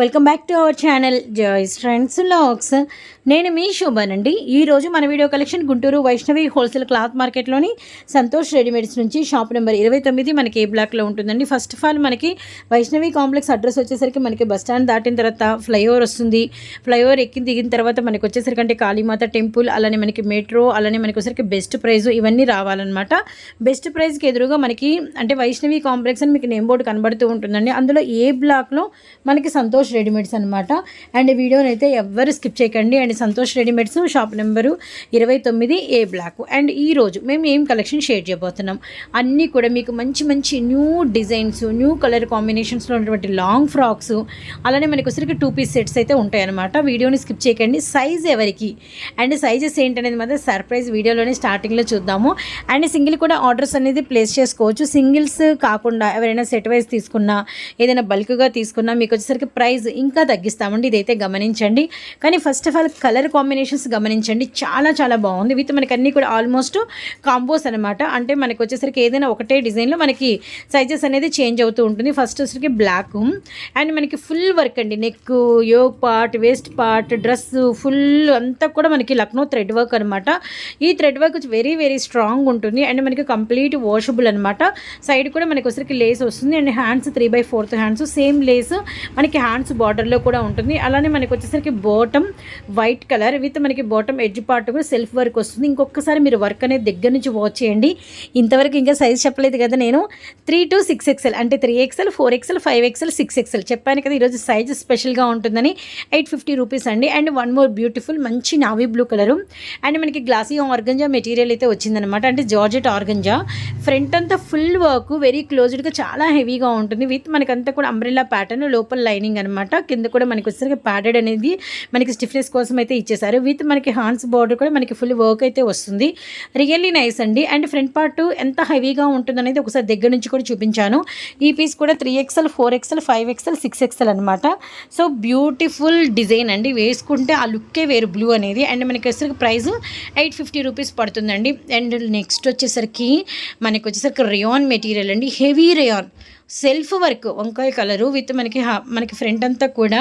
Welcome back to our channel Joy's friends lakhs. నేను మీ శోభానండి ఈరోజు మన video collection Guntur Vaishnavi wholesale cloth మార్కెట్లోని Santosh readymades నుంచి షాప్ నెంబర్ ఇరవై తొమ్మిది మనకి ఏ బ్లాక్లో ఉంటుందండి. ఫస్ట్ ఆఫ్ ఆల్ మనకి వైష్ణవి కాంప్లెక్స్ అడ్రస్ వచ్చేసరికి మనకి బస్ స్టాండ్ దాటిన తర్వాత ఫ్లైఓవర్ వస్తుంది. ఫ్లైఓవర్ ఎక్కి దిగిన తర్వాత మనకి వచ్చేసరికి అంటే కాళీమాత టెంపుల్ అలానే మనకి మెట్రో అలానే మనకి వచ్చేసరికి బెస్ట్ ప్రైజ్ ఇవన్నీ రావాలన్నమాట. బెస్ట్ ప్రైజ్కి ఎదురుగా మనకి అంటే వైష్ణవి కాంప్లెక్స్ అని మీకు నేమ్ బోర్డు కనబడుతూ ఉంటుందండి. అందులో ఏ బ్లాక్లో మనకి సంతోష్ రెడీమేడ్స్ అనమాట అండ్ వీడియోని అయితే ఎవ్వరు స్కిప్ చేయకండి. And Santosh readymades shop number ఇరవై తొమ్మిది ఏ బ్లాక్. అండ్ ఈ రోజు మేము ఏం కలెక్షన్ షేర్ చేయబోతున్నాం? అన్నీ కూడా మీకు మంచి మంచి న్యూ డిజైన్స్ న్యూ కలర్ కాంబినేషన్స్లో ఉన్నటువంటి లాంగ్ ఫ్రాక్స్ అలానే మనకి వచ్చరికి టూ పీస్ సెట్స్ అయితే ఉంటాయన్నమాట. వీడియోని స్కిప్ చేయకండి. సైజ్ ఎవరికి? అండ్ సైజెస్ ఏంటనేది మాత్రం సర్ప్రైజ్ వీడియోలోనే స్టార్టింగ్లో చూద్దాము. అండ్ సింగిల్ కూడా ఆర్డర్స్ అనేది ప్లేస్ చేసుకోవచ్చు. సింగిల్స్ కాకుండా ఎవరైనా సెట్ వైజ్ తీసుకున్నా ఏదైనా బల్క్గా తీసుకున్నా మీకు వచ్చేసరికి ప్రైస్ ఇంకా తగ్గిస్తామండి. ఇదైతే గమనించండి. కానీ first of all colour combinations గమనించండి. చాలా చాలా బాగుంది. విత్ మనకి అన్నీ కూడా ఆల్మోస్ట్ కాంబోస్ అనమాట అంటే మనకి వచ్చేసరికి ఏదైనా ఒకటే డిజైన్లో మనకి సైజెస్ అనేది చేంజ్ అవుతూ ఉంటుంది. ఫస్ట్ వచ్చేసరికి బ్లాక్ అండ్ మనకి ఫుల్ వర్క్ అండి. Neck yoke part waist part dress full అంతా కూడా మనకి లక్నో థ్రెడ్ వర్క్ అనమాట ఈ thread work very very strong ఉంటుంది. అండ్ మనకి కంప్లీట్ వాషబుల్ అనమాట సైడ్ కూడా మనకి వచ్చరికి లేస్ వస్తుంది. And hands three by fourth hands same lace మనకి హ్యాండ్స్ బార్డర్లో కూడా ఉంటుంది. అలానే మనకి వచ్చేసరికి బాటమ్ వైట్ కలర్ విత్ మనకి బాటమ్ ఎడ్జ్ పార్ట్ కూడా సెల్ఫ్ వర్క్ వస్తుంది. ఇంకొకసారి మీరు వర్క్ అనేది దగ్గర నుంచి వాచ్ చేయండి. ఇంతవరకు ఇంకా సైజ్ చెప్పలేదు కదా నేను. త్రీ టు సిక్స్ ఎక్స్ఎల్ అంటే three XL four XL five XL six XL చెప్పాను కదా ఈరోజు సైజ్ స్పెషల్గా ఉంటుందని. ఎయిట్ ఫిఫ్టీ రూపీస్ అండి. అండ్ వన్ మోర్ బ్యూటిఫుల్ మంచి నావీ బ్లూ కలరు అండ్ మనకి గ్లాసీ ఆర్గంజా మెటీరియల్ అయితే వచ్చిందనమాట అంటే జార్జెట్ ఆర్గంజా ఫ్రంట్ అంతా ఫుల్ వర్క్ వెరీ క్లోజ్డ్గా చాలా హెవీగా ఉంటుంది. విత్ మనకంతా కూడా అంబ్రెల్లా ప్యాటర్న్ లోపల లైనింగ్ అనమాట కింద కూడా మనకి వచ్చేసరికి ప్యాడెడ్ అనేది మనకి స్టిఫ్నెస్ కోసం అయితే ఇచ్చేసారు. విత్ మనకి హాన్స్ బార్డర్ కూడా మనకి ఫుల్ వర్క్ అయితే వస్తుంది. రియల్లీ నైస్ అండి. అండ్ ఫ్రంట్ పార్ట్ ఎంత హెవీగా ఉంటుంది అనేది ఒకసారి దగ్గర నుంచి కూడా చూపించాను. ఈ పీస్ కూడా three XL four XL five XL six XL అనమాట సో బ్యూటిఫుల్ డిజైన్ అండి. వేసుకుంటే ఆ లుక్కే వేరు బ్లూ అనేది. అండ్ మనకి వచ్చేసరికి ప్రైస్ ఎయిట్ ఫిఫ్టీ రూపీస్ పడుతుందండి. అండ్ నెక్స్ట్ వచ్చేసరికి మనకి వచ్చేసరికి రియాన్ మెటీరియల్ అండి. హెవీ రియాన్ సెల్ఫ్ వర్క్ వంకాయ కలరు విత్ మనకి మనకి ఫ్రంట్ అంతా కూడా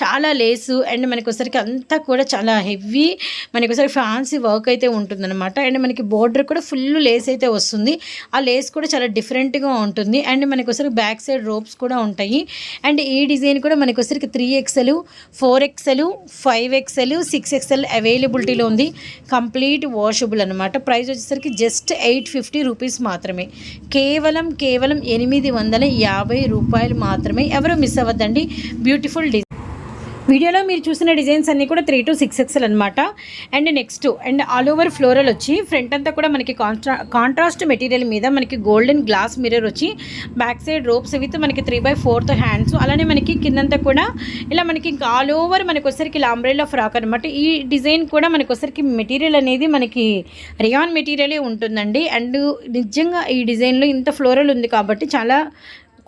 చాలా లేసు అండ్ మనకి ఒకసారికి అంతా కూడా చాలా హెవీ మనకి ఒకసారి ఫ్యాన్సీ వర్క్ అయితే ఉంటుందన్నమాట. అండ్ మనకి బోర్డర్ కూడా ఫుల్ లేస్ అయితే వస్తుంది. ఆ లేస్ కూడా చాలా డిఫరెంట్గా ఉంటుంది. అండ్ మనకి ఒకసారి బ్యాక్ సైడ్ రోప్స్ కూడా ఉంటాయి. అండ్ ఈ డిజైన్ కూడా మనకి ఒకసారికి three XL four XL five XL six XL అవైలబిలిటీలో ఉంది. కంప్లీట్ వాషబుల్ అనమాట ప్రైస్ వచ్చేసరికి జస్ట్ ఎయిట్ ఫిఫ్టీ రూపీస్ మాత్రమే. కేవలం కేవలం ఎనిమిది వందల యాభై రూపాయలు మాత్రమే ఎవరు మిస్ అవ్వద్దండి. బ్యూటిఫుల్ డిజైన్ వీడియోలో మీరు చూసిన డిజైన్స్ అన్నీ కూడా త్రీ టు సిక్స్ ఎక్స్ఎల్ అనమాట and next and all over floral వచ్చి ఫ్రంట్ అంతా కూడా మనకి కాంట్రా కాంట్రాస్ట్ మెటీరియల్ మీద మనకి గోల్డెన్ గ్లాస్ మిర్రర్ వచ్చి బ్యాక్ సైడ్ రోప్స్ విత్ మనకి త్రీ బై ఫోర్త్ హ్యాండ్స్ అలానే మనకి కిందంతా కూడా ఇలా మనకి ఇంకా ఆల్ ఓవర్ మనకి ఒకసారికి ఇలా ఫ్రాక్ అనమాట ఈ డిజైన్ కూడా మనకి ఒకసారికి మెటీరియల్ అనేది మనకి రియాన్ మెటీరియలే ఉంటుందండి. అండ్ నిజంగా ఈ డిజైన్లో ఇంత ఫ్లోరల్ ఉంది కాబట్టి చాలా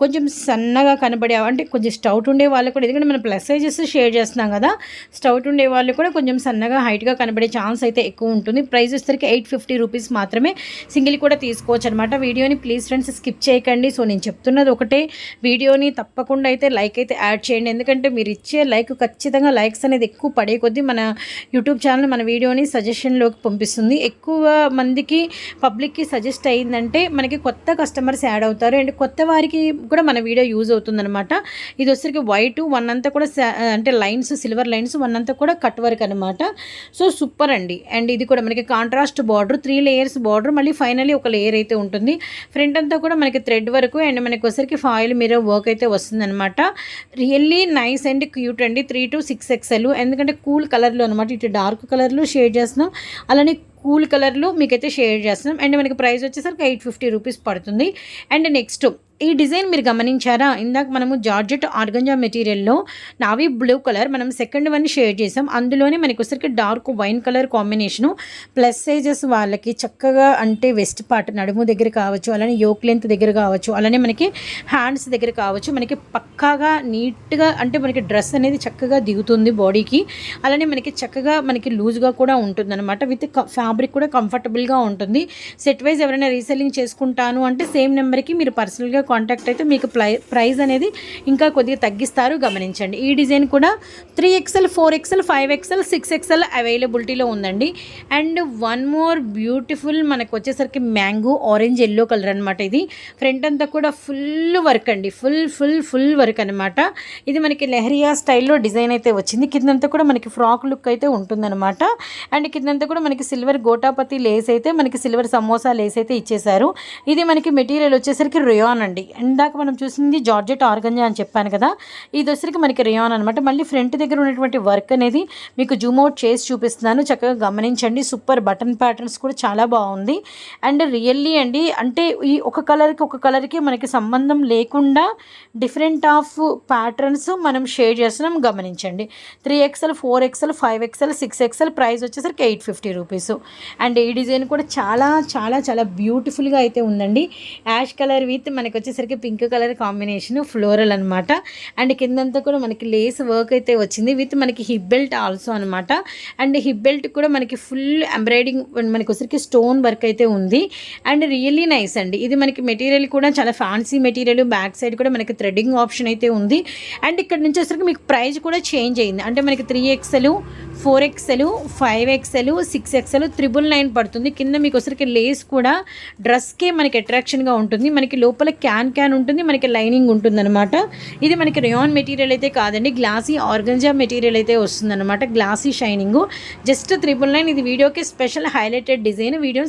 కొంచెం సన్నగా కనబడే అంటే కొంచెం స్టౌట్ ఉండే వాళ్ళు కూడా ఎందుకంటే మనం ప్లస్ సైజెస్ షేర్ చేస్తున్నాం కదా స్టౌట్ ఉండే వాళ్ళు కూడా కొంచెం సన్నగా హైట్గా కనబడే ఛాన్స్ అయితే ఎక్కువ ఉంటుంది. ప్రైస్ వచ్చేసరికి ఎయిట్ ఫిఫ్టీ రూపీస్ మాత్రమే సింగిల్ కూడా తీసుకోవచ్చు అనమాట వీడియోని ప్లీజ్ ఫ్రెండ్స్ స్కిప్ చేయకండి. సో నేను చెప్తున్నది ఒకటే. వీడియోని తప్పకుండా అయితే లైక్ అయితే యాడ్ చేయండి. ఎందుకంటే మీరు ఇచ్చే లైక్ ఖచ్చితంగా లైక్స్ అనేది ఎక్కువ పడే కొద్దీ మన యూట్యూబ్ ఛానల్ మన వీడియోని సజెషన్లోకి పంపిస్తుంది. ఎక్కువ మందికి పబ్లిక్కి సజెస్ట్ అయిందంటే మనకి కొత్త కస్టమర్స్ యాడ్ అవుతారు. అండ్ కొత్త వారికి కూడా మన వీడియో యూజ్ అవుతుందనమాట ఇది వచ్చరికి వైట్ వన్ అంతా కూడా అంటే లైన్స్ సిల్వర్ లైన్స్ వన్ అంతా కూడా కట్ వర్క్ అనమాట సో సూపర్ అండి. అండ్ ఇది కూడా మనకి contrast border three layers border మళ్ళీ ఫైనలీ ఒక లేయర్ అయితే ఉంటుంది. ఫ్రంట్ అంతా కూడా మనకి థ్రెడ్ వరకు అండ్ మనకి వచ్చరికి ఫాయిల్ మిర్రర్ వర్క్ అయితే వస్తుందనమాట రియల్లీ నైస్ అండ్ క్యూట్ అండి. త్రీ టు సిక్స్ ఎక్స్ఎల్ ఎందుకంటే కూల్ కలర్లో అనమాట ఇటు డార్క్ కలర్లో షేడ్ చేస్తున్నాం. అలానే కూల్ కలర్లో మీకైతే షేర్ చేస్తున్నాం. అండ్ మనకి ప్రైస్ వచ్చేసరికి ఎయిట్ ఫిఫ్టీ రూపీస్ పడుతుంది. అండ్ నెక్స్ట్ ఈ డిజైన్ మీరు గమనించారా? ఇందాక మనము జార్జెట్ ఆర్గంజా మెటీరియల్లో నావీ బ్లూ కలర్ మనం సెకండ్ వన్ షేర్ చేసాం. అందులోనే మనకి వచ్చరికి dark wine colour combination plus sizes వాళ్ళకి చక్కగా అంటే వెస్ట్ పార్ట్ నడుము దగ్గర కావచ్చు అలానే యోక్ లెంత్ దగ్గర కావచ్చు అలానే మనకి హ్యాండ్స్ దగ్గర కావచ్చు మనకి పక్కాగా నీట్గా అంటే మనకి డ్రెస్ అనేది చక్కగా దిగుతుంది బాడీకి అలానే మనకి చక్కగా మనకి లూజ్గా కూడా ఉంటుందన్నమాట. విత్ ఫ్యాబ్రిక్ కూడా కంఫర్టబుల్గా ఉంటుంది. సెట్ వైజ్ ఎవరైనా రీసెల్లింగ్ చేసుకుంటాను అంటే సేమ్ నెంబర్కి మీరు పర్సనల్గా కాంటాక్ట్ అయితే మీకు ప్రై ప్రైస్ అనేది ఇంకా కొద్దిగా తగ్గిస్తారు. గమనించండి. ఈ డిజైన్ కూడా three XL four XL five XL six XL అవైలబిలిటీలో ఉందండి. అండ్ వన్ మోర్ బ్యూటిఫుల్ మనకు వచ్చేసరికి మ్యాంగో ఆరెంజ్ ఎల్లో కలర్ అనమాట ఇది. ఫ్రంట్ అంతా కూడా ఫుల్ వర్క్ అండి. ఫుల్ ఫుల్ ఫుల్ వర్క్ అనమాట ఇది మనకి లెహరియా స్టైల్లో డిజైన్ అయితే వచ్చింది. కిందంతా కూడా మనకి ఫ్రాక్ లుక్ అయితే ఉంటుందన్నమాట. అండ్ కిందంతా కూడా మనకి సిల్వర్ గోటాపతి లేస్ అయితే మనకి సిల్వర్ సమోసా లేస్ అయితే ఇచ్చేసారు ఇది మనకి మెటీరియల్ వచ్చేసరికి రియాన్ అండి. ఇందాక మనం చూసింది జార్జెట్ ఆర్గంజా అని చెప్పాను కదా. ఇది వచ్చరికి మనకి రియాన్ అనమాట మళ్ళీ ఫ్రంట్ దగ్గర ఉన్నటువంటి వర్క్ అనేది మీకు జూమ్ అవుట్ చేసి చూపిస్తున్నాను. చక్కగా గమనించండి. సూపర్ బటన్ ప్యాటర్న్స్ కూడా చాలా బాగుంది. అండ్ రియల్లీ అండి అంటే ఈ ఒక కలర్కి ఒక కలర్కి మనకి సంబంధం లేకుండా డిఫరెంట్ ఆఫ్ ప్యాటర్న్స్ మనం షేర్ చేస్తున్నాం. గమనించండి. Three XL four XL five XL six XL price వచ్చేసరికి ఎయిట్ ఫిఫ్టీ రూపీస్. అండ్ ఈ డిజైన్ కూడా చాలా చాలా చాలా బ్యూటిఫుల్గా అయితే ఉందండి. యాష్ కలర్ విత్ మనకి వచ్చేసరికి పింక్ కలర్ కాంబినేషన్ ఫ్లోరల్ అనమాట అండ్ కిందంతా కూడా మనకి లేస్ వర్క్ అయితే వచ్చింది. విత్ మనకి హిప్ బెల్ట్ ఆల్సో అనమాట అండ్ హిప్ బెల్ట్ కూడా మనకి ఫుల్ ఎంబ్రాయిడింగ్ మనకి వచ్చరికి స్టోన్ వర్క్ అయితే ఉంది. అండ్ రియల్లీ నైస్ అండి. ఇది మనకి మెటీరియల్ కూడా చాలా ఫ్యాన్సీ మెటీరియల్. బ్యాక్ సైడ్ కూడా మనకి థ్రెడ్డింగ్ ఆప్షన్ అయితే ఉంది. అండ్ ఇక్కడ నుంచి వచ్చరికి మీకు ప్రైస్ కూడా చేంజ్ అయింది. అంటే మనకి three XL four XL five XL six XL triple nine పడుతుంది. కింద మీకు వచ్చరికి లేస్ కూడా డ్రెస్కే మనకి అట్రాక్షన్గా ఉంటుంది. మనకి లోపల ఫ్యాన్ క్యాన్ ఉంటుంది మనకి లైనింగ్ ఉంటుందన్నమాట. ఇది మనకి రేయాన్ మెటీరియల్ అయితే కాదండి గ్లాసీ ఆర్గంజా మెటీరియల్ అయితే వస్తుందన్నమాట glossy shining just triple nine ఇది వీడియోకి స్పెషల్ హైలైటెడ్ డిజైన్ వీడియో